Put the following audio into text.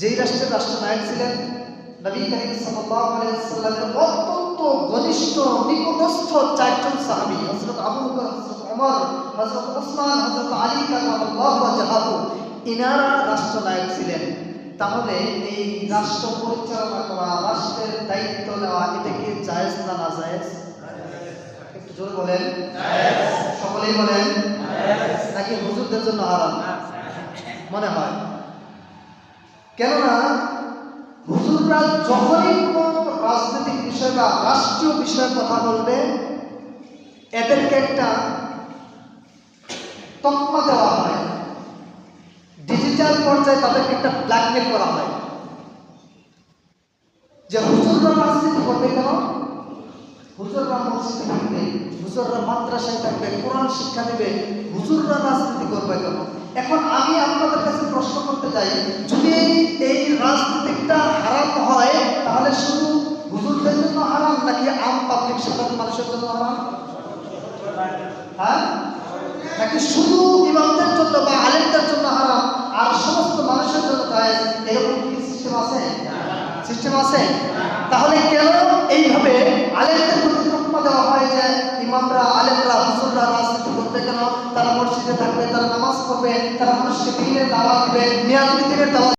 যেই রাষ্ট্রের রাষ্ট্রনায়ক ছিলেন নবী করিম সাল্লাল্লাহু আলাইহি ওয়াসাল্লামের অত্যন্ত ঘনিষ্ঠ নিকটস্থ চারজন সাহাবী হযরত আবু বকর হযরত ওমর হযরত ওসমান হযরত আলী ওয়াজহাহু ইনারা রাষ্ট্রনায়ক ছিলেন। তাহলে এই রাষ্ট্র পরিচালনা করা রাষ্ট্রের দায়িত্ব নেওয়া এটা কি জায়েজ না না জায়েজ? একটু জোরে বলেন। সকলেই বলেন। নাকি হুজুরদের জন্য হারাম? মনে হয়। কেননা হুজুররা যখনই কোনো রাজনৈতিক বিষয় বা রাষ্ট্রীয় বিষয়ে কথা বলবে, এদেরকে একটা তকমা দেওয়া হয়। ডিজিটাল পর্যায়ে তাদেরকে একটা ব্ল্যাকমেল করা হয়। যে হুজুররা রাজনীতি করবে কেন? হুজুররা মসজিদে থাকবে, হুজুররা মাদ্রাসায় থাকবে, কোরআন শিক্ষা দেবে, হুজুররা রাজনীতি করবে কেন? এখন চাই যদি এই রাজনীতিটা হারাম হয়, তাহলে শুধু হুজুরদের জন্য হারাম নাকি আম পাবলিক সাধারণ মানুষের জন্য হারাম? হ্যাঁ? নাকি শুধু ইমামদের জন্য বা আলেমদের জন্য হারাম? আর সমস্ত মানুষের জন্য এরকম কি সিস্টেম আছে? সিস্টেম আছে? তাহলে কেন এইভাবে আলেমদের প্রতি তকমা দেওয়া হয় যে ইমামরা আলেমরা হুজুররা রাজনীতি করবে কেন তারা মসজিদে থাকবে তারা নামাজ পড়বে তারা মানুষকে দিনের দাওয়া দিবে নিয়াজ দিনের দাওয়াত